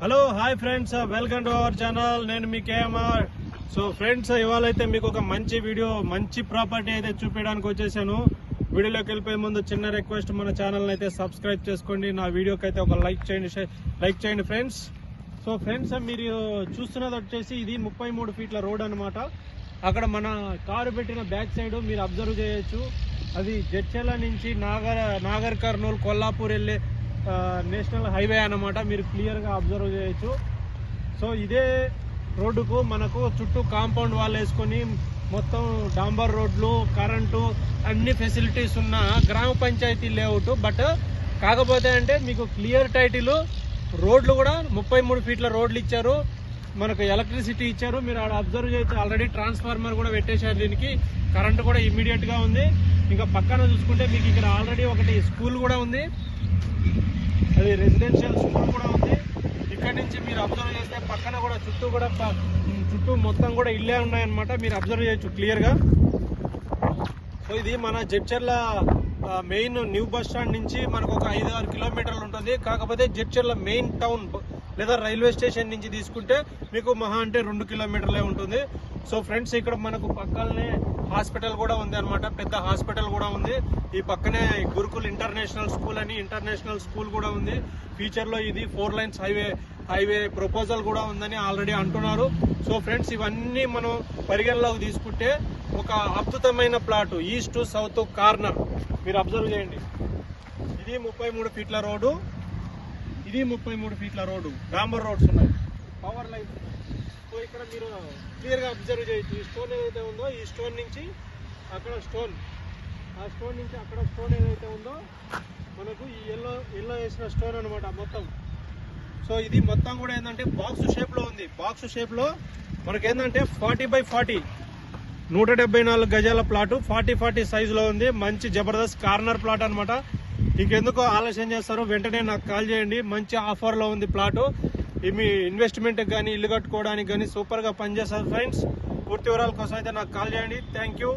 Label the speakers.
Speaker 1: Hello hi friends welcome to our channel నేను మీ KMR so friends ఇవాళ అయితే మీకు ఒక మంచి వీడియో మంచి ప్రాపర్టీ అయితే చూపించడానికి వచ్చేసాను. వీడియోలోకి వెళ్ళిపోయే ముందు చిన్న రిక్వెస్ట్ మన ఛానల్ అయితే సబ్స్క్రైబ్ చేసుకోండి. నా వీడియోకి అయితే ఒక లైక్ చేయండి లైక్ చేయండి ఫ్రెండ్స్ సో ఫ్రెండ్స్ మీరు చూస్తున్నది వచ్చేసి ఇది ముప్పై మూడు ఫీట్ల రోడ్ అన్నమాట. అక్కడ మన కారు పెట్టిన బ్యాక్ సైడ్ మీరు అబ్జర్వ్ చేయొచ్చు. అది జడ్చెల నుంచి నాగర్ నాగర్ కర్నూలు కొల్లాపూర్ వెళ్ళే నేషనల్ హైవే అన్నమాట. మీరు క్లియర్గా అబ్జర్వ్ చేయొచ్చు. సో ఇదే రోడ్డుకు మనకు చుట్టూ కాంపౌండ్ వాల్ వేసుకొని మొత్తం డాంబర్ రోడ్లు కరెంటు అన్ని ఫెసిలిటీస్ ఉన్న గ్రామ పంచాయతీ లేఅవుట్. బట్ కాకపోతే అంటే మీకు క్లియర్ టైటిల్ రోడ్లు కూడా ముప్పై మూడు ఫీట్ల రోడ్లు ఇచ్చారు. మనకు ఎలక్ట్రిసిటీ ఇచ్చారు. మీరు ఆడ అబ్జర్వ్ చేయొచ్చు. ఆల్రెడీ ట్రాన్స్ఫార్మర్ కూడా పెట్టేశారు దీనికి. కరెంట్ కూడా ఇమ్మీడియట్గా ఉంది. ఇంకా పక్కన చూసుకుంటే మీకు ఇక్కడ ఆల్రెడీ ఒకటి స్కూల్ కూడా ఉంది. అది రెసిడెన్షియల్ స్కూల్ కూడా ఉంది. ఇక్కడ నుంచి మీరు అబ్జర్వ్ చేస్తే పక్కన కూడా చుట్టూ కూడా చుట్టూ మొత్తం కూడా ఇల్లే ఉన్నాయన్నమాట. మీరు అబ్జర్వ్ చేయొచ్చు క్లియర్గా. సో ఇది మన Jadcherla main new bus stand నుంచి మనకు ఒక ఐదు ఆరు కిలోమీటర్లు ఉంటుంది. కాకపోతే జడ్చర్ల మెయిన్ టౌన్ లేదా రైల్వే స్టేషన్ నుంచి తీసుకుంటే మీకు మహా అంటే రెండు కిలోమీటర్లే ఉంటుంది. సో ఫ్రెండ్స్ ఇక్కడ మనకు పక్కనే హాస్పిటల్ కూడా ఉంది అనమాట పెద్ద హాస్పిటల్ కూడా ఉంది. ఈ పక్కనే గురుకుల్ ఇంటర్నేషనల్ స్కూల్ అని ఇంటర్నేషనల్ స్కూల్ కూడా ఉంది. ఫ్యూచర్లో ఇది four lines highway highway proposal కూడా ఉందని ఆల్రెడీ అంటున్నారు. సో ఫ్రెండ్స్ ఇవన్నీ మనం పరిగణలోకి తీసుకుంటే ఒక అద్భుతమైన ప్లాట్ ఈస్ట్ సౌత్ కార్నర్. మీరు అబ్జర్వ్ చేయండి. ఇది ముప్పై మూడు ఫీట్ల రోడ్డు. ఇది ముప్పై మూడు ఫీట్ల రోడ్డు. డాంబర్ రోడ్స్ ఉన్నాయి. పవర్ లైన్ సో ఇక్కడ మీరు క్లియర్గా అబ్జర్వ్ చేయొచ్చు. ఈ స్టోన్ ఏదైతే ఉందో ఈ స్టోన్ నుంచి అక్కడ స్టోన్. ఆ స్టోన్ నుంచి అక్కడ స్టోన్ ఏదైతే ఉందో మనకు ఈ ఎల్లో ఎల్లో వేసిన స్టోన్ అనమాట మొత్తం. సో ఇది మొత్తం కూడా ఏంటంటే బాక్స్ షేప్లో ఉంది. బాక్స్ షేప్లో మనకి ఏంటంటే ఫార్టీ బై ఫార్టీ నూట డెబ్బై నాలుగు గజాల ప్లాట్ ఫార్టీ ఫార్టీ సైజ్లో ఉంది. మంచి జబర్దస్త్ కార్నర్ ప్లాట్ అనమాట ఇంకెందుకు ఆలస్యం చేస్తారు వెంటనే నాకు కాల్ చేయండి. మంచి ఆఫర్లో ఉంది ప్లాట్. మీ ఇన్వెస్ట్మెంట్ కానీ ఇల్లు కట్టుకోవడానికి కానీ సూపర్గా పనిచేస్తారు ఫ్రెండ్స్ పూర్తి వివరాల కోసం అయితే నాకు కాల్ చేయండి. Thank you